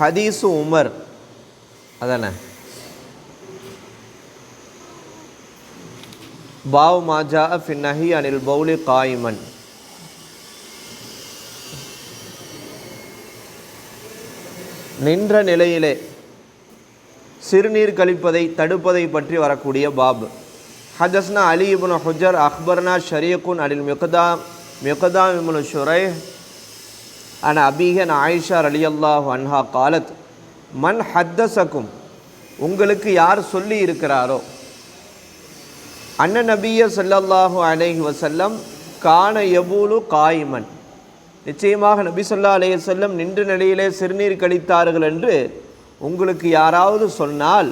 ஹதீஸு உமர். அதானே? பாவ் மாஜா ஃபின் நஹி அனில் பௌலி காய்மன். நின்ற நிலையிலே சிறுநீர் கழிப்பதை தடுப்பதை பற்றி வரக்கூடிய பாப். ஹஜஸ்னா அலி இபுன் ஹுஜர் அக்பர்னா ஷரியகுன் அனில் மிகதா மிகதா இபுன் ஷுரை அன அபிகன் ஆயிஷா அலி அல்லாஹ் அன்ஹா காலத் மன் ஹத்தசக்கும் உங்களுக்கு யார் சொல்லி இருக்கிறாரோ? அண்ணன் நபிய சொல்லல்லாஹு அலைஹி வசல்லம் கான எபூலு காய்மன். நிச்சயமாக நபி சொல்லா அலைய செல்லம் நின்ற நிலையிலே சிறுநீர் கழித்தார்கள் என்று உங்களுக்கு யாராவது சொன்னால்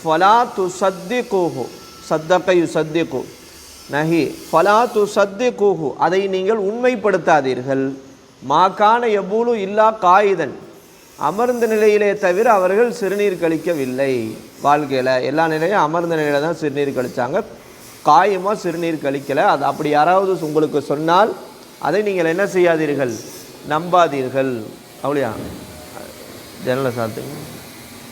ஃபலா து சத்தி கூஹு சத்தக்கையு யு சத்திகு நஹி ஃபலா து சத்தி கூஹு அதை நீங்கள் உண்மைப்படுத்தாதீர்கள். மாக்கான எபூலு இல்லா காயிதன். அமர்ந்த நிலையிலே தவிர அவர்கள் சிறுநீர் கழிக்கவில்லை. வாழ்க்கையில் எல்லா நிலையும் அமர்ந்த நிலையில் தான் சிறுநீர் கழித்தாங்க காயமாக சிறுநீர் கழிக்கலை. அது அப்படி யாராவது உங்களுக்கு சொன்னால் அதை நீங்கள் என்ன செய்யாதீர்கள்? நம்பாதீர்கள். அவ்வளியா ஜன்னலை சாத்துங்க.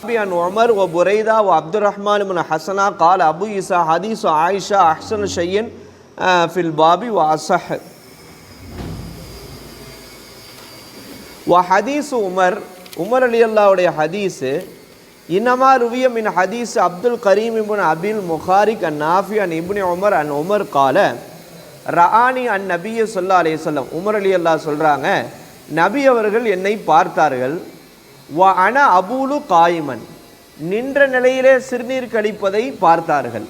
அபியான் ஒமர் ஓ புரைதா ஓ அப்துல் ரஹ்மான் முன் ஹசனா கால் அபு இசா ஹதீஸ் ஆயிஷா அஹ்சன் ஷையன் ஃபில் பாபி ஓ அசஹ் வ ஹதீஸ் உமர் உமர் அலி அல்லாவுடைய ஹதீஸு இன்னமா ருவிய மின் ஹதீஸ் அப்துல் கரீம் இபுன் அபில் முஹாரிக் அன் நாஃபி அன் இபுனி உமர் அன் உமர் கால ரஹானி அன் நபிய சொல்லா அலைய சொல்லம் உமர் அலி அல்லா சொல்கிறாங்க நபி அவர்கள் என்னை பார்த்தார்கள். வ அன அபூலு காயிமன் நின்ற நிலையிலே சிறுநீர் கழிப்பதை பார்த்தார்கள்.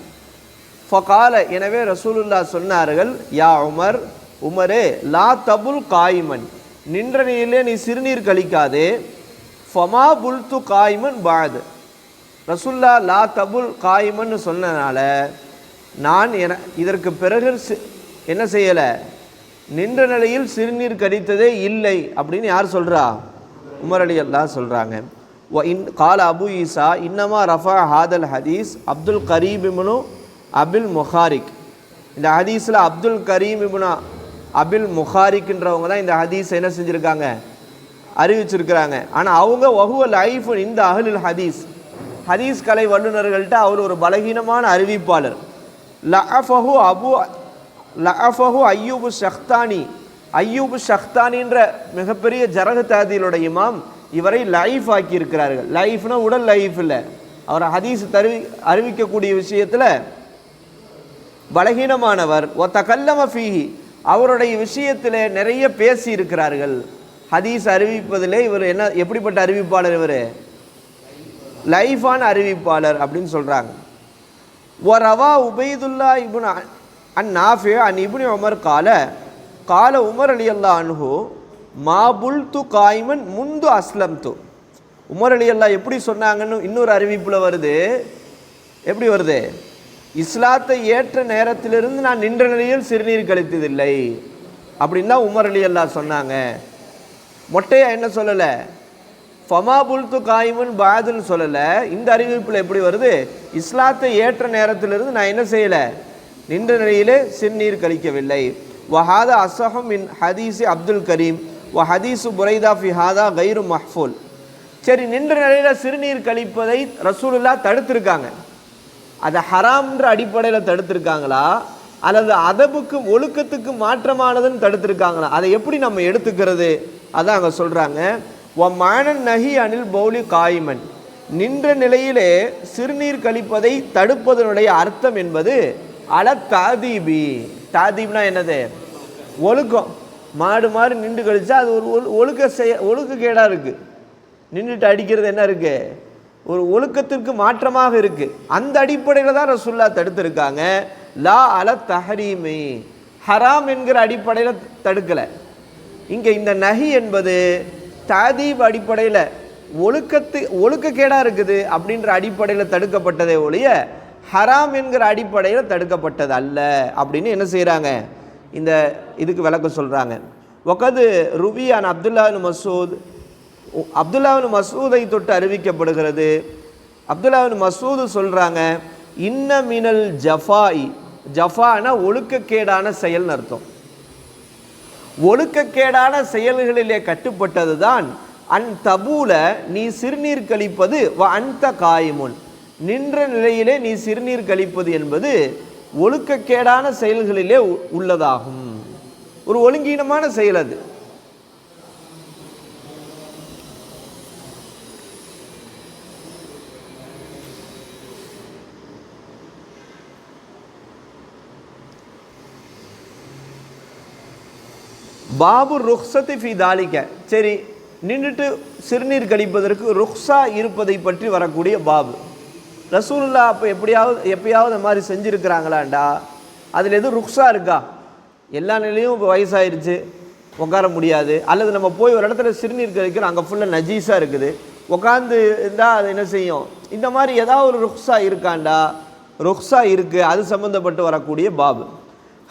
ஃபகால எனவே ரசூலுல்லா சொன்னார்கள் யா உமர் உமரே லா தபுல் காயிமன். நின்ற நீரிலே நீ சிறுநீர் கழிக்காதே. ஃபமா புல்து காய்மன் பாது. ரசுல்லா லா தபுல் காய்மன்னு சொன்னனால நான் என இதற்கு பிறகு என்ன செய்யலை? நின்ற நிலையில் சிறுநீர் கழித்ததே இல்லை அப்படின்னு யார் சொல்கிறா உமர் அலி அல்லா சொல்கிறாங்க இன் கால அபு ஈசா இன்னமா ரஃபா ஹாதல் ஹதீஸ் அப்துல் கரீம் இமுனு அபில் முஹாரிக். இந்த ஹதீஸில் அப்துல் கரீம் இமுனா அபில் முஹாரிக்குன்றவங்க தான் இந்த ஹதீஸ் என்ன செஞ்சுருக்காங்க? அறிவிச்சிருக்கிறாங்க. ஆனால் அவங்க வகுவ லைஃப் இந்த அகலில் ஹதீஸ். ஹதீஸ் கலை வல்லுநர்கள்ட்ட அவர் ஒரு பலகீனமான அறிவிப்பாளர். லஃபஹு அபு லஃபஹு ஐயூபு ஷஹ்தானி. ஐயூபு ஷஹ்தானின்ற மிகப்பெரிய ஜரக தாதியிலுடைய இமாம் இவரை லைஃப் ஆக்கி இருக்கிறார்கள் லைஃப்னா உடல் லைஃப் இல்லை. அவர் ஹதீஸ் தருவி அறிவிக்கக்கூடிய விஷயத்தில் பலகீனமானவர். ஒத்த கல்லம ஃபீஹி. அவருடைய விஷயத்தில் நிறைய பேசி இருக்கிறார்கள் ஹதீஸ் அறிவிப்பதிலே இவர் என்ன எப்படிப்பட்ட அறிவிப்பாளர் இவர்? லைஃபான அறிவிப்பாளர் அப்படின்னு சொல்கிறாங்க ஒரவா உபைதுல்லா இபுன் அன் நாஃபே அன் இபுனி உமர் கால கால உமர் அலி அல்லா அன்ஹு மாபுல் து காய்மன் முந்து அஸ்லம் து உமர் அலி அல்லா எப்படி சொன்னாங்கன்னு இன்னொரு அறிவிப்பில் வருது. எப்படி வருது? இஸ்லாத்தை ஏற்ற நேரத்திலிருந்து நான் நின்ற நிலையில் சிறுநீர் கழித்ததில்லை. அப்படின்னு தான் உமர் அலி அல்லா சொன்னாங்க. மொட்டையா என்ன சொல்லலை? ஃபமா புல்து காயிமுன் பாதுன்னு சொல்லலை. இந்த அறிவிப்பில் எப்படி வருது? இஸ்லாத்தை ஏற்ற நேரத்திலிருந்து நான் என்ன செய்யலை? நின்ற நிலையிலே சிறுநீர் கழிக்கவில்லை. வஹாதா அசஹம் இன் ஹதீஸ் அப்துல் கரீம். வ ஹதீஸு புரைதா ஃபிஹாதா கைரு மஹ்ஃபுல். சரி நின்ற நிலையில் சிறுநீர் கழிப்பதை ரசூலுல்லா தடுத்திருக்காங்க. அதை ஹராம்ன்ற அடிப்படையில் தடுத்திருக்காங்களா? அல்லது அதபுக்கும் ஒழுக்கத்துக்கு மாற்றமானதுன்னு தடுத்திருக்காங்களா? அதை எப்படி நம்ம எடுத்துக்கிறது? அதான் அங்கே சொல்கிறாங்க ஒ மானன் நஹி அனில் பௌலி காய்மன். நின்ற நிலையிலே சிறுநீர் கழிப்பதை தடுப்பதனுடைய அர்த்தம் என்பது அல தாதீபி. தாதீப்னா என்னது? ஒழுக்கம். மாடு மாடு நின்று கழிச்சா அது ஒரு ஒழு- ஒழுக்க செய்ய ஒழுக்க இருக்குது நின்றுட்டு அடிக்கிறது என்ன இருக்கு? ஒரு ஒழுக்கத்திற்கு மாற்றமாக இருக்குது அந்த அடிப்படையில் தான் ரசுல்லா தடுத்திருக்காங்க. லா அல தஹரீமி. ஹராம் என்கிற அடிப்படையில் தடுக்கலை. இங்கே இந்த நகி என்பது தாதீப் அடிப்படையில் ஒழுக்கத்து ஒழுக்கக்கேடாக இருக்குது அப்படின்ற அடிப்படையில் தடுக்கப்பட்டதே ஒழிய ஹராம் என்கிற அடிப்படையில் தடுக்கப்பட்டது அல்ல அப்படின்னு என்ன செய்கிறாங்க இந்த இதுக்கு விளக்கம் சொல்கிறாங்க ஒக்கது ருபியான் அப்துல்லான் மசூத் அப்துல்லாவின் மசூதை தொட்டு அறிவிக்கப்படுகிறது. அப்துல்லாவின் மசூது சொல்கிறாங்க இன்ன மினல் ஜஃபாய் ஜஃபானா ஒழுக்கக்கேடான செயல்னு அர்த்தம். ஒழுக்கக்கேடான செயல்களிலே கட்டுப்பட்டது தான் அன் தபூல நீ சிறுநீர் கழிப்பது வ அந்த காயமுன். நின்ற நிலையிலே நீ சிறுநீர் கழிப்பது என்பது ஒழுக்கக்கேடான செயல்களிலே உள்ளதாகும். ஒரு ஒழுங்கீனமான செயல் அது. பாபு ருக்ஸத்தி ஃபி தாலிக்க சரி நின்றுட்டு சிறுநீர் கழிப்பதற்கு ருக்ஸா இருப்பதை பற்றி வரக்கூடிய பாபு. ரசூல்லா அப்போ எப்படியாவது எப்பயாவது மாதிரி செஞ்சுருக்கிறாங்களாண்டா? அதில் எதுவும் ருக்ஸா இருக்கா? எல்லா நிலையும் இப்போ வயசாயிருச்சு உட்கார முடியாது. அல்லது நம்ம போய் ஒரு இடத்துல சிறுநீர் கழிக்கிறோம் அங்கே ஃபுல்லாக நஜீஸாக இருக்குது. உட்காந்து இருந்தால் அது என்ன செய்யும்? இந்த மாதிரி ஏதாவது ஒரு ருக்ஸா இருக்காண்டா? ருக்ஸா இருக்குது அது சம்மந்தப்பட்டு வரக்கூடிய பாபு.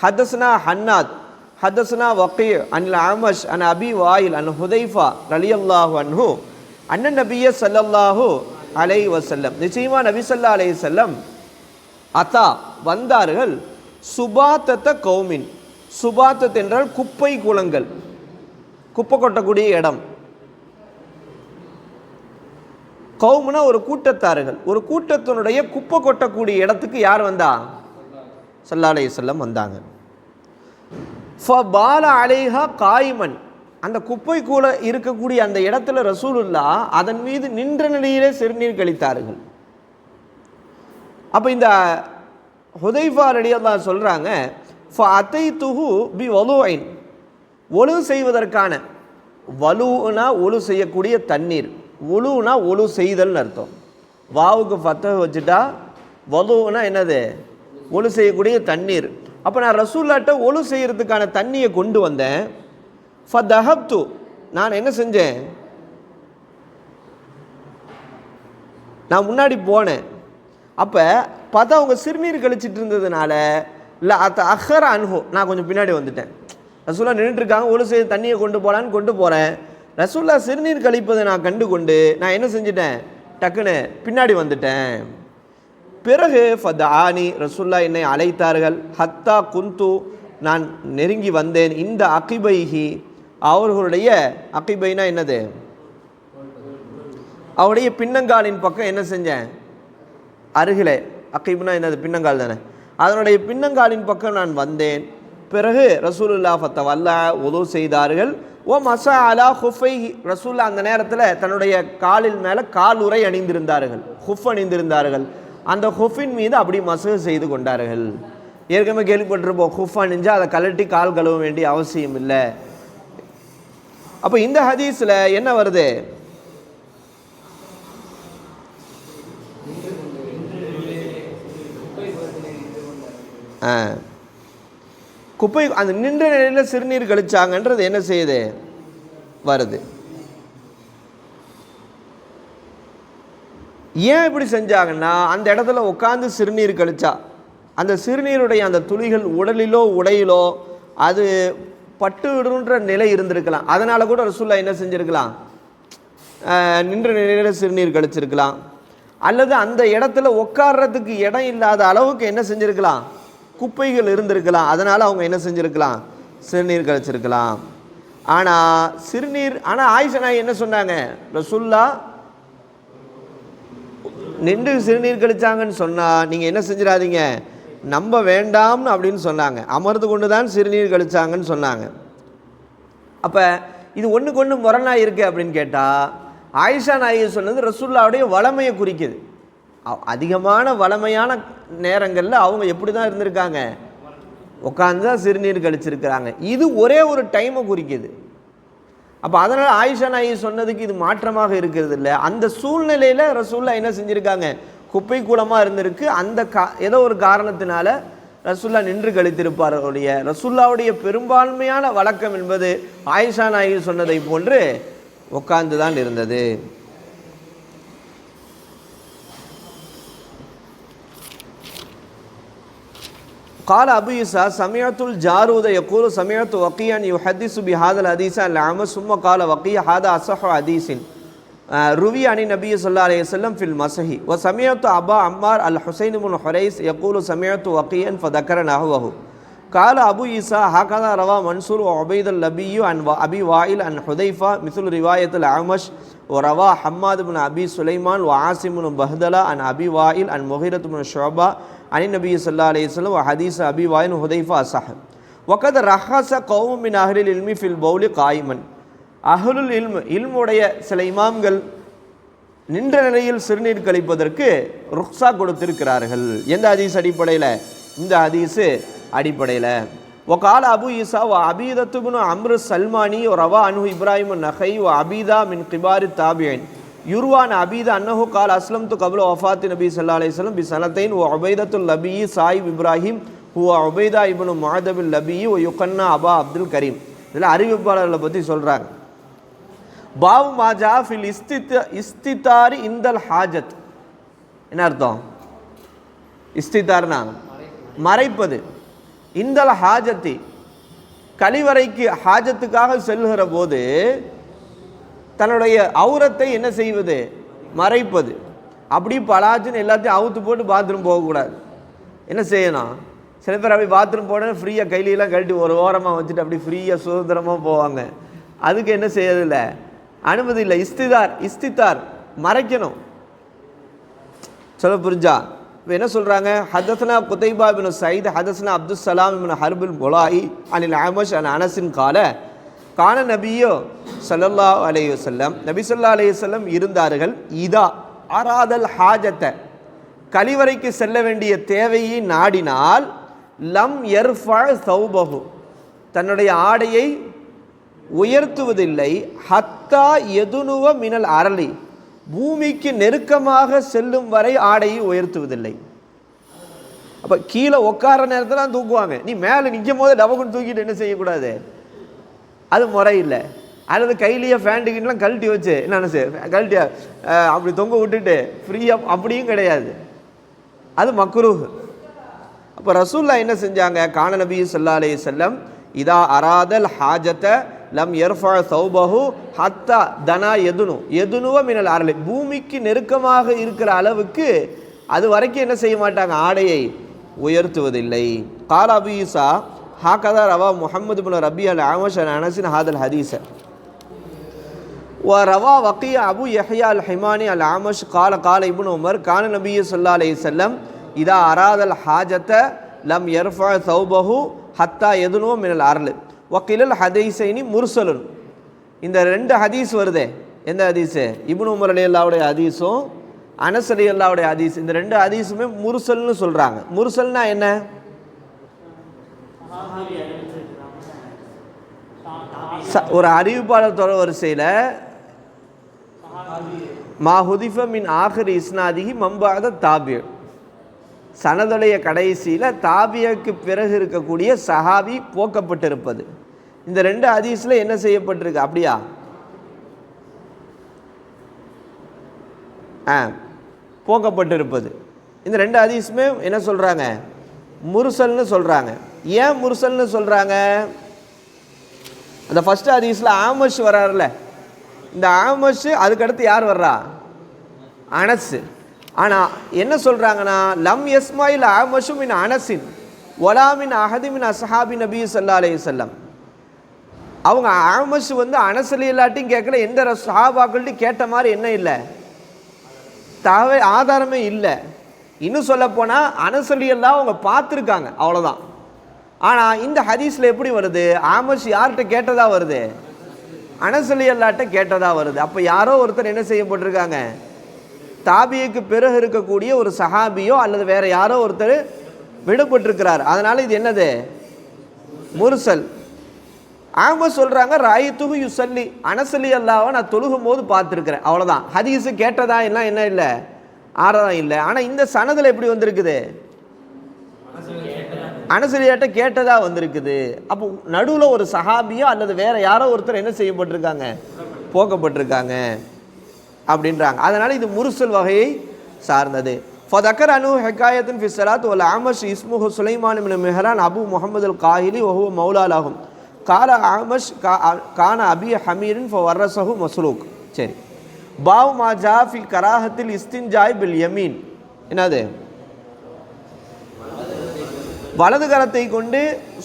ஹதஸ்னா ஹன்னாத். ஹதஸ்னா வக்கீர் அனில் அமஷ் அன் அபி வாயில் அன் ஹுதைஃபா ரலி அல்லாஹு அன்ஹு அண்ணன் நபிய சல்லல்லாஹு அலை வசல்லம் நிச்சயமா நபி சொல்லா அலை செல்லம் அத்தா வந்தார்கள் சுபாத்தத்த கௌமின். சுபாத்தத் என்றால் குப்பை குளங்கள் குப்பை கொட்டக்கூடிய இடம். கவும்னா ஒரு கூட்டத்தார்கள். ஒரு கூட்டத்தினுடைய குப்பை கொட்டக்கூடிய இடத்துக்கு யார் வந்தா? சல்லா செல்லம் வந்தாங்க. ஃபபால அலைஹா காய்மன் அந்த குப்பை கூட இருக்கக்கூடிய அந்த இடத்துல ரசூலுல்லா அதன் மீது நின்ற நிலையிலே சிறுநீர் கழித்தார்கள். அப்போ இந்த ஹுதைஃபா ரடியல்லாஹ் சொல்கிறாங்க ஃப அத்தை துஹு பி வலுவைன் ஒழு செய்வதற்கான வலுனா ஒழு செய்யக்கூடிய தண்ணீர். ஒழுனா ஒழு செய்தல்னு அர்த்தம். வாவுக்கு ஃபத்த வச்சுட்டா வலுனா என்னது? ஒழு செய்யக்கூடிய தண்ணீர். அப்போ நான் ரசூல்லாட்ட ஒழு செய்கிறதுக்கான தண்ணியை கொண்டு வந்தேன். ஃபதஹப்து நான் என்ன செஞ்சேன்? நான் முன்னாடி போனேன். அப்போ பார்த்தா அவங்க சிறுநீர் கழிச்சிட்டு இருந்ததுனால இல்லை அத்த அஹர அனுகோ நான் கொஞ்சம் பின்னாடி வந்துட்டேன். ரசூல்லா நின்றுட்டு இருக்காங்க செய்து தண்ணியை கொண்டு போகலான்னு கொண்டு போகிறேன் ரசூல்லா சிறுநீர் கழிப்பதை நான் கண்டு கொண்டு நான் என்ன செஞ்சிட்டேன்? டக்குன்னு பின்னாடி வந்துட்டேன். பிறகு ஃபதானி ரசுல்லா என்னை அழைத்தார்கள். ஹத்தா குந்து நான் நெருங்கி வந்தேன். இந்த அகிபைஹி அவர்களுடைய அகிபைனா என்னது? அவருடைய பின்னங்காலின் பக்கம் என்ன செஞ்சேன்? அருகிலே. அகைப்னா என்னது? பின்னங்கால் தானே. அதனுடைய பின்னங்காலின் பக்கம் நான் வந்தேன். பிறகு ரசூலுல்லா ஃபத்த வல்ல உதவு செய்தார்கள். ஓ மசா அலா ஹுஃபை ரசூல்லா அந்த நேரத்தில் தன்னுடைய காலில் மேலே கால் உரை அணிந்திருந்தார்கள். ஹுஃப் அணிந்திருந்தார்கள். அந்த ஹொஃபின் மீது அப்படி மசகு செய்து கொண்டார்கள். ஏற்கனவே கேள்விப்பட்டிருப்போம் ஹுஃப் அணிஞ்சா அதை கழட்டி கால் கழுவ வேண்டிய அவசியம் இல்லை. அப்போ இந்த ஹதீஸில் என்ன வருது? ஆ. குப்பை அந்த நின்ற நிலையில் சிறுநீர் கழிச்சாங்கன்றது என்ன செய்யுது? வருது. ஏன் இப்படி செஞ்சாங்கன்னா அந்த இடத்துல உட்காந்து சிறுநீர் கழிச்சா. அந்த சிறுநீருடைய அந்த துளிகள் உடலிலோ உடையிலோ அது பட்டு விடுன்ற நிலை இருந்திருக்கலாம். அதனால் கூட ரசூல்லா என்ன செஞ்சிருக்கலாம்? நின்ற நிலையில் சிறுநீர் கழிச்சிருக்கலாம். அல்லது அந்த இடத்துல உட்கார்றதுக்கு இடம் இல்லாத அளவுக்கு என்ன செஞ்சுருக்கலாம்? குப்பைகள் இருந்திருக்கலாம். அதனால் அவங்க என்ன செஞ்சிருக்கலாம்? சிறுநீர் கழிச்சிருக்கலாம். ஆனால் சிறுநீர் ஆனால் ஆயிஷனாய் என்ன சொன்னாங்க? ரசுல்லா நின்று சிறுநீர் கழிச்சாங்கன்னு சொன்னால் நீங்கள் என்ன செஞ்சிடாதீங்க? நம்ப வேண்டாம்னு அப்படின்னு சொன்னாங்க. அமர்ந்து கொண்டு தான் சிறுநீர் கழிச்சாங்கன்னு சொன்னாங்க. அப்போ இது ஒன்றுக்கு ஒன்று முரணாக இருக்குது அப்படின்னு கேட்டால் ஆயிஷா நாயகி சொன்னது ரசுல்லாவுடைய வளமையை குறிக்குது. அதிகமான வளமையான நேரங்களில் அவங்க எப்படி தான் இருந்திருக்காங்க? உட்காந்து தான் சிறுநீர் கழிச்சிருக்கிறாங்க. இது ஒரே ஒரு டைமை குறிக்குது. அப்போ அதனால் ஆயிஷா நாயி சொன்னதுக்கு இது மாற்றமாக இருக்கிறது இல்லை அந்த சூழ்நிலையில் ரசூல்லா என்ன செஞ்சுருக்காங்க? குப்பை கூலமாக இருந்திருக்கு. அந்த கா ஏதோ ஒரு காரணத்தினால ரசுல்லா நின்று கழித்திருப்பார்களுடைய ரசுல்லாவுடைய பெரும்பான்மையான வழக்கம் என்பது ஆயிஷா நாயகி சொன்னதை போன்று உட்கார்ந்து தான் இருந்தது. قال أبو إسحاق سمعت الجارود يقول سمعت وقيا يحدث بهذا الحديث الأعمش ثم قال وقي هذا أصح حديث. آه، روي عن النبي صلى الله عليه وسلم في المسح وسمعت أبا عمار الحسين بن حريث يقول سمعت وقيا فذكر نحوه. قال أبو عيسى هكذا روى منصور وعبيد اللبي عن أبي وائل عن حذيفة مثل رواية الأعمش وروى حماد بن أبي سليمان وعاصم بن بهدلة عن أبي وائل عن مغيرة بن شعبة அனி நபி சொல்லா அலையம் ஹதீஸ் அபிவாயன் ஹுதைஃபா சாஹப் ஒக்கத் ரஹாச கௌம் மின் அஹ்லில் இல்மி ஃபில் பவுலி காய்மன். அஹ்லுல் இல்ம் இல்முடைய சில இமாம்கள் நின்ற நிலையில் சிறுநீர் கழிப்பதற்கு ருக்ஸா கொடுத்திருக்கிறார்கள். எந்த ஹதீஸ் அடிப்படையில்? இந்த ஹதீஸு அடிப்படையில். ஒகால அபு ஈசா வ அபீதத்துபுன் அம்ரு சல்மானி ஓ ரவா அனு இப்ராஹிம் நஹை வ அபீதா மின் கிபாரி தாபியன். யுர்வான் அபீத அன்னஹு கால் அஸ்லம் து கபுல் ஒஃபாத்து நபி சல்லா அலிஸ்லம் பி சனத்தைன் ஓ ஒபைதத்துல் லபி சாயிப் இப்ராஹிம் ஹூ ஒபைதா இபனு மாதபில் லபி ஓ யுக்கன்னா அபா அப்துல் கரீம். இதில் அறிவிப்பாளர்களை பற்றி சொல்கிறாங்க பாவு மாஜா ஃபில் இஸ்தித் இஸ்திதாரி இந்தல் ஹாஜத். என்ன அர்த்தம்? இஸ்தித்தார்னா மறைப்பது. இந்தல் ஹாஜத்தி. கழிவறைக்கு ஹாஜத்துக்காக செல்கிற போது தன்னுடைய அவுரத்தை என்ன செய்வது? மறைப்பது. அப்படி பலாச்சுன்னு எல்லாத்தையும் அவுத்து போட்டு பாத்ரூம் போகக்கூடாது. என்ன செய்யணும்? சில பேர் அப்படி பாத்ரூம் போனால் ஃப்ரீயாக கையிலெல்லாம் கழட்டி ஒரு ஓரமாக வச்சுட்டு அப்படி ஃப்ரீயாக சுதந்திரமாக போவாங்க. அதுக்கு என்ன செய்யறதில்ல? அனுமதி இல்லை. இஸ்திதார் இஸ்தித்தார் மறைக்கணும். சொல்ல புரிஞ்சா? இப்போ என்ன சொல்கிறாங்க ஹதஸ்னா குதைபா பின் சயித் ஹதஸ்னா அப்துல் சலாம் பின் ஹர்பின் பொலாயி அனில் அமஷ் அன் அனசின் கால கான நபியோ சல்லல்லா அலைஹி வஸல்லம் நபி சொல்லா அலைஹி இருந்தார்கள். இதா அராதல் ஹாஜத்தை கழிவறைக்கு செல்ல வேண்டிய தேவையை நாடினால் லம் எர்ஃபா சௌபகு தன்னுடைய ஆடையை உயர்த்துவதில்லை. ஹத்தா எதுனுவ மினல் அரளி பூமிக்கு நெருக்கமாக செல்லும் வரை ஆடையை உயர்த்துவதில்லை. அப்போ கீழே உட்கார நேரத்தில் தூக்குவாங்க. நீ மேலே நிற்கும் போது டபக்குன்னு தூக்கிட்டு என்ன செய்யக்கூடாது? அது முறை இல்லை அல்லது கையிலேயே ஃபேண்டுக்கிட்டலாம் கழட்டி வச்சு என்னென்ன சார் கழட்டி அப்படி தொங்க விட்டுட்டு ஃப்ரீயாக அப்படியும் கிடையாது. அது மக்ரூஹ் அப்போ ரசூல்லா என்ன செஞ்சாங்க? காண நபி ஸல்லல்லாஹு செல்லம் இதா அராதல் ஹாஜத்தை லம் எர்ஃபா சௌபஹு ஹத்தா தனா எதுனு எதுனுவ மினல் அரளி பூமிக்கு நெருக்கமாக இருக்கிற அளவுக்கு அது வரைக்கும் என்ன செய்ய மாட்டாங்க? ஆடையை உயர்த்துவதில்லை. கால ஹாக்கதா ரவா முஹம்மது புல ரபி அல் ஆமஷ் அனசின் ஹாதல் ஹதீஸ ரவா வக்கி அபு யஹ்யா அல் ஹிமானி அல் ஆமஷ் கால கால இபுன் உமர் கான நபிய சொல்லா அலி செல்லம் இதா அராதல் ஹாஜத்த லம் எர்ஃபா சௌபஹு ஹத்தா எதுனோ மினல் அருள் வக்கீலல் ஹதீசைனி முர்சலுன் இந்த ரெண்டு ஹதீஸ் வருதே. எந்த ஹதீஸு? இபுன் உமர் அலி அல்லாவுடைய ஹதீஸும் அனசலி அலி அல்லாவுடைய ஹதீஸ். இந்த ரெண்டு ஹதீஸுமே முர்சல்னு சொல்கிறாங்க முர்சல்னா என்ன? ஒரு அறிவிப்பாளர் தொடர் வரிசையில் மா ஹுதிஃப மின் ஆஹிர் இஸ்னாதிகி மம்பாத தாபிய. சனதுடைய கடைசியில் தாபியக்கு பிறகு இருக்கக்கூடிய சஹாபி போக்கப்பட்டிருப்பது. இந்த ரெண்டு ஹதீஸில் என்ன செய்யப்பட்டிருக்கு? அப்படியா? ஆ போக்கப்பட்டிருப்பது. இந்த ரெண்டு ஹதீஸுமே என்ன சொல்கிறாங்க முருசல்னு சொல்கிறாங்க ஏன் முருசல்னு சொல்கிறாங்க அந்த ஃபஸ்ட் ஹதீஸில் ஆமஷ் வர்றாருல இந்த ஆமஷ் அதுக்கடுத்து யார் வர்றா? அனசு ஆனால் என்ன சொல்கிறாங்கன்னா லம் எஸ்மாயில் ஆமஷு மின் அனசின் ஒலாமின் அஹதி அசஹாபி நபி சல்லா அலே வஸல்லம். அவங்க ஆமஷ் வந்து அனசலி இல்லாட்டியும் கேட்கல எந்த சஹாபாக்கள்ட்டையும் கேட்ட மாதிரி என்ன இல்லை. தகவல் ஆதாரமே இல்லை. இன்னும் சொல்லப்போனால் அனசலியெல்லாம் அவங்க பார்த்துருக்காங்க அவ்வளோதான் ஆனால் இந்த ஹதீஸில் எப்படி வருது? ஆமஸ் யார்கிட்ட கேட்டதாக வருது? அனசலி அல்லாட்ட கேட்டதாக வருது. அப்போ யாரோ ஒருத்தர் என்ன செய்யப்பட்டிருக்காங்க தாபியுக்கு பிறகு இருக்கக்கூடிய ஒரு சஹாபியோ அல்லது வேற யாரோ ஒருத்தர் விடுபட்டிருக்கிறார். அதனால் இது என்னது? முருசல். அவங்க சொல்கிறாங்க ராயத்துகு யுசல்லி. அனசலி அல்லாவை நான் தொழுகும் போது பார்த்துருக்குறேன். அவ்வளோதான் ஹதீஸு கேட்டதா எல்லாம் என்ன இல்லை? ஆறதான் இல்லை. ஆனால் இந்த சனதில் எப்படி வந்திருக்குது? அனசரியாட்ட கேட்டதாக வந்திருக்குது. அப்போ நடுவில் ஒரு சஹாபியோ அல்லது வேற யாரோ ஒருத்தர் என்ன செய்யப்பட்டிருக்காங்க? போக்கப்பட்டிருக்காங்க. அப்படின்றாங்க. அதனால் இது முருசல் வகையை சார்ந்தது. ஃபதக்கர் அனு ஹெக்காயத்தின் ஃபிஸ்ஸலாத் ஒல் ஆமஷ் இஸ்முஹு சுலைமான் இப்னு மெஹரான் அபு முகமது அல் காஹிலி ஒஹு மௌலாலாகும். கால ஆமஷ் கான அபி ஹமீரின் ஃபோ வர்ரசஹு மஸ்லூக். சரி. பாவ் மாஜா ஃபி கராஹத்தில் இஸ்தின்ஜாய் பில் யமீன். என்னது? வலது கரத்தை கொண்டு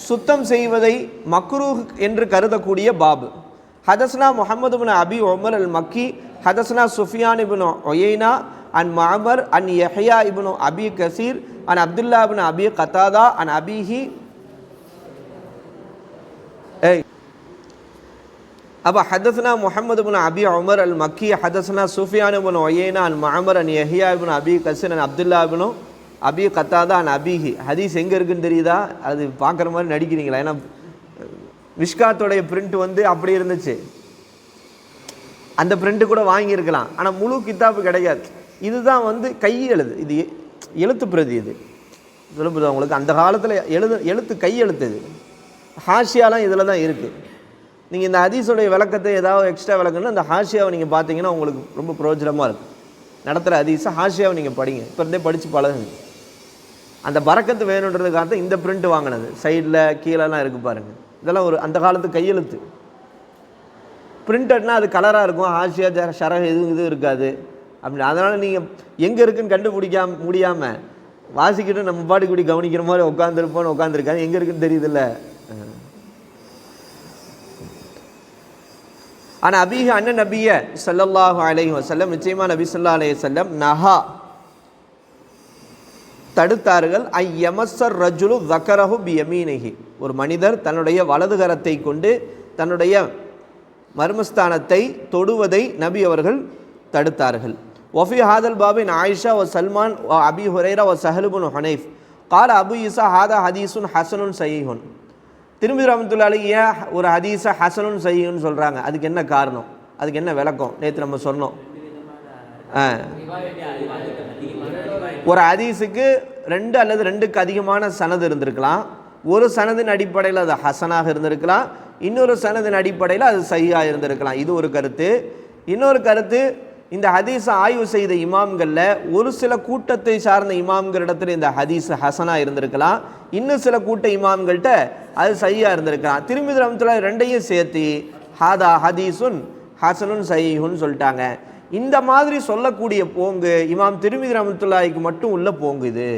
சுத்தம் செய்வதை மக்ரூஹ் என்று கருதக்கூடிய பாபு. ஹதஸ்னா முகமது பின் அபி உமர் அல் மக்கி ஹதஸ்னா சுஃபியான் இபுனோ ஒயைனா அன் மாமர் அன் யஹயா இப்னு அபி கசீர் அன் அப்துல்லா இபின் அபி கத்தாதா அன் அபிஹி. ஏய். அப்போ ஹதஸ்னா முஹம்மது பின் அபி உமர் அல் மக்கி ஹதஸ்னா சுஃபியான் இப்னு ஒயைனா அன் மாமர் அன் யஹியா இபின் அபி கசீர் அன் அப்துல்லா இப்னு அபி கத்தாதா அன் அபிஹி? ஹதீஸ் எங்கே இருக்குன்னு தெரியுதா? அது பார்க்குற மாதிரி நடிக்கிறீங்களா? ஏன்னா விஷ்காத்தோடைய பிரிண்ட் வந்து அப்படி இருந்துச்சு. அந்த பிரிண்ட்டு கூட வாங்கியிருக்கலாம். ஆனால் முழு கித்தாப்பு கிடையாது இதுதான் வந்து கை எழுது. இது எழுத்து பிரதி இது. சொல்லும்போது உங்களுக்கு அந்த காலத்தில் எழுது எழுத்து கை எழுத்து இது. ஹாஷியாலாம் இதில் தான் இருக்குது நீங்கள் இந்த ஹதீஸுடைய விளக்கத்தை ஏதாவது எக்ஸ்ட்ரா விளக்கணும்னா அந்த ஹாஷியாவை நீங்கள் பார்த்தீங்கன்னா உங்களுக்கு ரொம்ப பிரயோஜனமாக இருக்கும். நடத்துகிற ஹதீஸை ஹாஷியாவை நீங்கள் படிங்க. இப்போ இருந்தே படித்து பழகுங்க. அந்த பறக்கத்து வேணுன்றதுக்காக தான் இந்த பிரிண்ட் வாங்கினது. சைடில் கீழெல்லாம் இருக்குது பாருங்கள் இதெல்லாம் ஒரு அந்த காலத்து கையெழுத்து. பிரிண்டட்னால் அது கலராக இருக்கும். ஆசியா ஜ- ஷரக எதுவும் இதுவும் இருக்காது. அப்படி அதனால் நீங்கள் எங்கே இருக்குன்னு கண்டுபிடிக்காம முடியாமல் வாசிக்கிட்டு நம்ம பாட்டுக்கு இப்படி கவனிக்கிற மாதிரி உட்காந்துருப்போன்னு உட்காந்துருக்காது எங்கே இருக்குன்னு தெரியுதுல்ல? ஆனால் அபிஹ அண்ணன் நபிய ஸல்லல்லாஹு அலைஹி வஸல்லம் நிச்சயமா நபி சொல்லா அலைய செல்லம் நஹா. தடுத்தார்கள். ஐ எமசர் ரஜுலு தக்கரஹு பி எமீனகி ஒரு மனிதர் தன்னுடைய வலதுகரத்தை கொண்டு தன்னுடைய மர்மஸ்தானத்தை தொடுவதை நபி அவர்கள் தடுத்தார்கள். ஒஃபி ஹாதல் பாபின் ஆயிஷா ஒ சல்மான் ஒ அபி ஹுரேரா ஒ சஹலுபுன் ஹனைஃப். கால அபு இசா ஹாதா ஹதீசுன் ஹசனுன் சயீஹுன் திரும்பி ரமத்துல்லாலி ஏன் ஒரு ஹதீஸா ஹசனுன் சயீஹுன்னு சொல்கிறாங்க அதுக்கு என்ன காரணம்? அதுக்கு என்ன விளக்கம்? நேற்று நம்ம சொன்னோம். ஆ. ஒரு ஹதீஸுக்கு ரெண்டு அல்லது ரெண்டுக்கு அதிகமான சனது இருந்திருக்கலாம். ஒரு சனதின் அடிப்படையில் அது ஹசனாக இருந்திருக்கலாம். இன்னொரு சனதின் அடிப்படையில் அது சையாக இருந்திருக்கலாம். இது ஒரு கருத்து. இன்னொரு கருத்து இந்த ஹதீஸை ஆய்வு செய்த இமாம்களில் ஒரு சில கூட்டத்தை சார்ந்த இமாம்களிடத்தில் இந்த ஹதீஸ் ஹசனாக இருந்திருக்கலாம். இன்னும் சில கூட்ட இமாம்கள்கிட்ட அது சையாக இருந்திருக்கலாம். திரும்பி ரமத்துல ரெண்டையும் சேர்த்து ஹாதா ஹதீஸுன் ஹசனுன் சைஹுன்னு சொல்லிட்டாங்க. இந்த மாதிரி சொல்லக்கூடிய போங்கு இமாம் திருமிதி ரமத்துல்லாய்க்கு மட்டும் உள்ள போங்கு இது.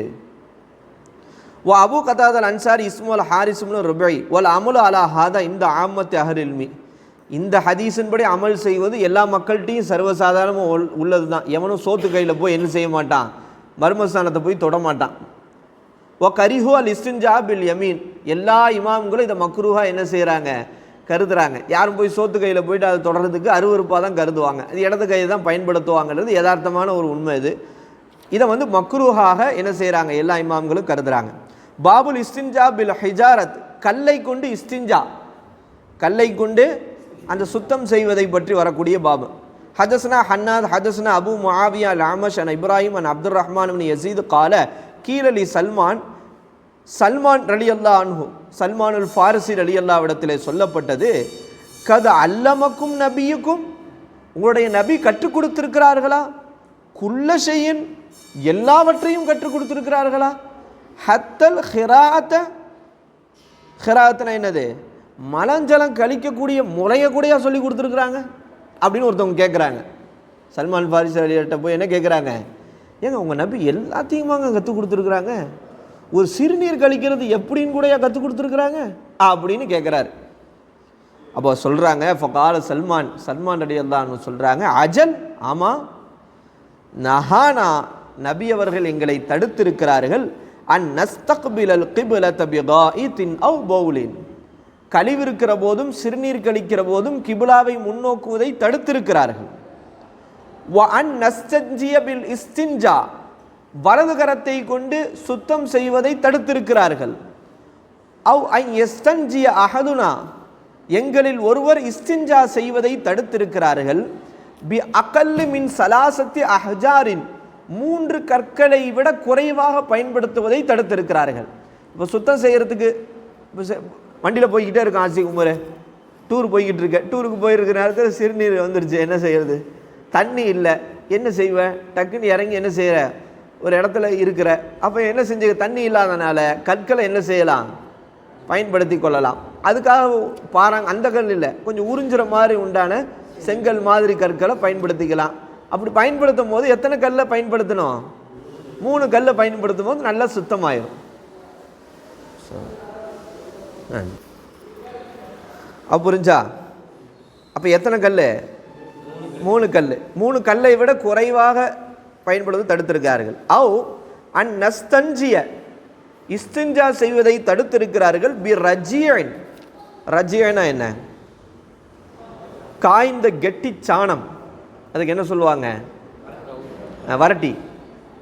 ஓ அபு கதாதல் அன்சாரி இஸ்முல் ஹாரிஸ்முல் ருபை ஒல் அமுல் அலா ஹாதா இந்த ஆமத்து அஹரில்மி. இந்த ஹதீஸின்படி அமல் செய்வது எல்லா மக்கள்கிட்டையும் சர்வசாதாரணமாக உள்ளது தான் எவனும் சோத்து கையில் போய் என்ன செய்ய மாட்டான்? மர்மஸ்தானத்தை போய் தொட மாட்டான். ஓ கரிஹு அல் இஸ்டின்ஜா பில் யமீன். எல்லா இமாம்களும் இதை மக்ரூஹா என்ன செய்கிறாங்க கருதுறாங்க. யாரும் போய் சோத்து கையில் போயிட்டு அதை தொடர்றதுக்கு அருவருப்பாக தான் கருதுவாங்க. அது இடது கையை தான் பயன்படுத்துவாங்கிறது யதார்த்தமான ஒரு உண்மை இது. இதை வந்து மக்ரூஹாக என்ன செய்கிறாங்க எல்லா இமாம்களும் கருதுறாங்க. பாபுல் இஸ்தின்ஜா பில் ஹிஜாரத் கல்லை கொண்டு இஸ்தின்ஜா. கல்லை கொண்டு அந்த சுத்தம் செய்வதை பற்றி வரக்கூடிய பாபு. ஹதஸ்னா ஹன்னாத் ஹதஸ்னா அபு முஆவியா லாமஷ் அன் இப்ராஹிம் அன் அப்துல் ரஹ்மான் இப்னு கால கீழலி சல்மான் சல்மான் ரலி அல்லா அன்ஹூ சல்மானுல் ஃபாரிசி அலி அல்லாவிடத்திலே சொல்லப்பட்டது கது அல்லமக்கும் நபியுக்கும் உங்களுடைய நபி கற்றுக் கொடுத்திருக்கிறார்களா? குள்ள செய்யின் எல்லாவற்றையும் கற்றுக் கொடுத்திருக்கிறார்களா? ஹத்தல் ஹிராத்த ஹிராத்னா என்னது? மலஞ்சலம் கழிக்கக்கூடிய முறையை கூடயா சொல்லி கொடுத்துருக்குறாங்க அப்படின்னு ஒருத்தவங்க கேட்குறாங்க சல்மான் ஃபாரிஸ் அலிகிட்ட போய் என்ன கேட்குறாங்க ஏங்க உங்கள் நபி எல்லாத்தையும் வாங்க கற்றுக் கொடுத்துருக்குறாங்க? ஒரு சிறுநீர் கழிக்கிறது எப்படின்னு கூடயா கற்றுக் கொடுத்துருக்குறாங்க? அப்படின்னு கேட்குறாரு அப்போ சொல்கிறாங்க ஃபகால சல்மான் சல்மான் அடி தான் சொல்கிறாங்க அஜல் ஆமாம் நஹானா நபி அவர்கள் எங்களை தடுத்திருக்கிறார்கள் அன் நஸ்தக்பிலல் கிபில தபிகாஇத்தின் அவ் பவுலின் கழிவிருக்கிற போதும் சிறுநீர் கழிக்கிற போதும் கிபிலாவை முன்னோக்குவதை தடுத்திருக்கிறார்கள். An நஸ்தஞ்சிய bill இஸ்தின்ஜா. வலது கரத்தை கொண்டு சுத்தம் செய்வதை தடுத்திருக்கிறார்கள். அவ் ஐ எஸ்தஞ்சிய அஹதுனா எங்களில் ஒருவர் இஸ்தின்ஜா செய்வதை தடுத்திருக்கிறார்கள். பி அகல்லு மின் சலாசத்தி அஹ்ஜாரின் மூன்று கற்களை விட குறைவாக பயன்படுத்துவதை தடுத்திருக்கிறார்கள். இப்போ சுத்தம் செய்கிறதுக்கு இப்போ வண்டியில் போய்கிட்டே இருக்கான் ஆசி குமர். டூர் போய்கிட்டு இருக்க டூருக்கு போயிருக்கிற நேரத்தில் சிறுநீர் வந்துருச்சு என்ன செய்கிறது தண்ணி இல்லை என்ன செய்வேன் டக்குன்னு இறங்கி என்ன செய்கிற ஒரு இடத்துல இருக்கிற அப்போ என்ன செஞ்சு தண்ணி இல்லாதனால கற்களை என்ன செய்யலாம்? பயன்படுத்தி கொள்ளலாம். அதுக்காக பாறாங்க அந்த கல் இல்லை. கொஞ்சம் உறிஞ்சுற மாதிரி உண்டான செங்கல் மாதிரி கற்களை பயன்படுத்திக்கலாம். அப்படி பயன்படுத்தும் போது எத்தனை கல்லை பயன்படுத்தணும்? மூணு கல்லை பயன்படுத்தும் போது நல்லா சுத்தமாயிரும். அப்போ புரிஞ்சா? அப்போ எத்தனை கல் மூணு கல் மூணு கல்லை விட குறைவாக பயன்படுவது தடுத்திருக்கிறார்கள். அவ் அன் நஸ்தஞ்சிய இஸ்திஞ்சா செய்வதை தடுத்திருக்கிறார்கள் பி ரஜியன் ரஜியனா என்ன? காய்ந்த கெட்டி சாணம். அதுக்கு என்ன சொல்லுவாங்க? வரட்டி.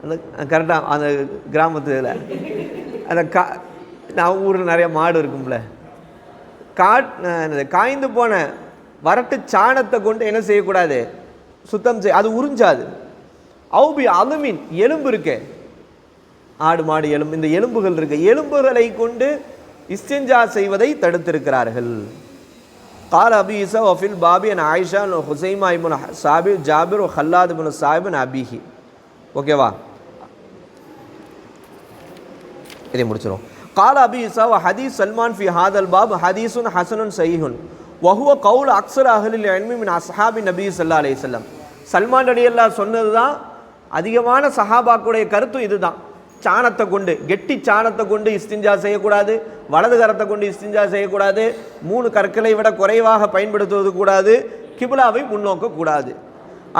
அந்த கரெக்டாக அந்த கிராமத்தில் அந்த கா நான் ஊரில் நிறைய மாடு இருக்கும்ல. காட் என்னது, காய்ந்து போன வரட்டு சாணத்தை கொண்டு என்ன செய்யக்கூடாது? சுத்தம் செய் அது உறிஞ்சாது. அவுபி அலுமின் எலும்பு இருக்கே ஆடு மாடு எலும்பு இந்த எலும்புகள் இருக்கு எலும்புகளை கொண்டு இஸ்திஞ்சா செய்வதை தடுத்திருக்கிறார்கள் قال أبي إيسى وفي الباب عن عائشة وخزيمة بن ثابت جابر وخلاد بن صاحب بن أبيه ஓகேவா இதை முடிச்சிரும் قال أبي إيسى وحديث سلمان في هذا الباب حديث حسن صحيح وهو قول أكثر أهل العلم من أصحاب النبي صلى الله عليه وسلم சல்மான் அடியல்லா சொன்னது தான் அதிகமான சஹாபாக்குடைய கருத்தும் இதுதான். சாணத்தை கொண்டு கெட்டி சாணத்தை கொண்டு இஸ்திஞ்சா செய்யக்கூடாது வலது கரத்தை கொண்டு இஸ்திஞ்சா செய்யக்கூடாது மூணு கற்களை விட குறைவாக பயன்படுத்துவது கூடாது கிபிலாவை முன்னோக்க கூடாது.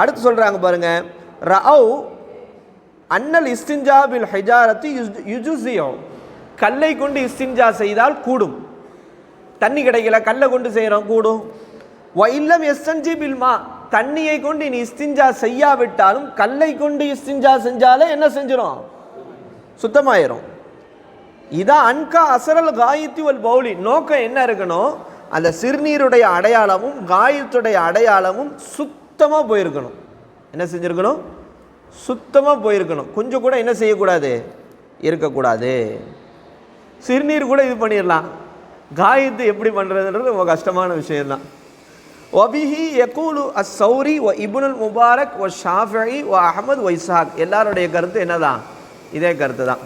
அடுத்து சொல்கிறாங்க பாருங்க ரவு அன்னல் இஸ்திஞ்சா பில் ஹிஜாரத்தி யுஜுசியோ. கல்லை கொண்டு இஸ்திஞ்சா செய்தால் கூடும். தண்ணி கிடைக்கல கல்லை கொண்டு செய்கிறோம் கூடும். வ இல்லம் எஸ்என்ஜி பில்மா தண்ணியை கொண்டு நீ இஸ்திஞ்சா செய்யாவிட்டாலும் கல்லை கொண்டு இஸ்திஞ்சா செஞ்சாலே என்ன செஞ்சிடும் சுத்தமாயிரும். இதான் அன்கா அசரல் காயத்தி ஒரு பவுலி நோக்கம் என்ன இருக்கணும்? அந்த சிறுநீருடைய அடையாளமும் காயத்துடைய அடையாளமும் சுத்தமாக போயிருக்கணும். என்ன செஞ்சுருக்கணும்? சுத்தமாக போயிருக்கணும். கொஞ்சம் கூட என்ன செய்யக்கூடாது? இருக்கக்கூடாது. சிறுநீர் கூட இது பண்ணிடலாம். காயத்து எப்படி பண்ணுறதுன்றது ரொம்ப கஷ்டமான விஷயம்தான். ஒபிஹி யகூலு அஸ் சௌரி ஒ இபுனுல் முபாரக் ஒ ஷாஃபி ஒ அஹமது ஒ இசாக் எல்லாருடைய கருத்து என்னதான்? இதே கருத்து தான்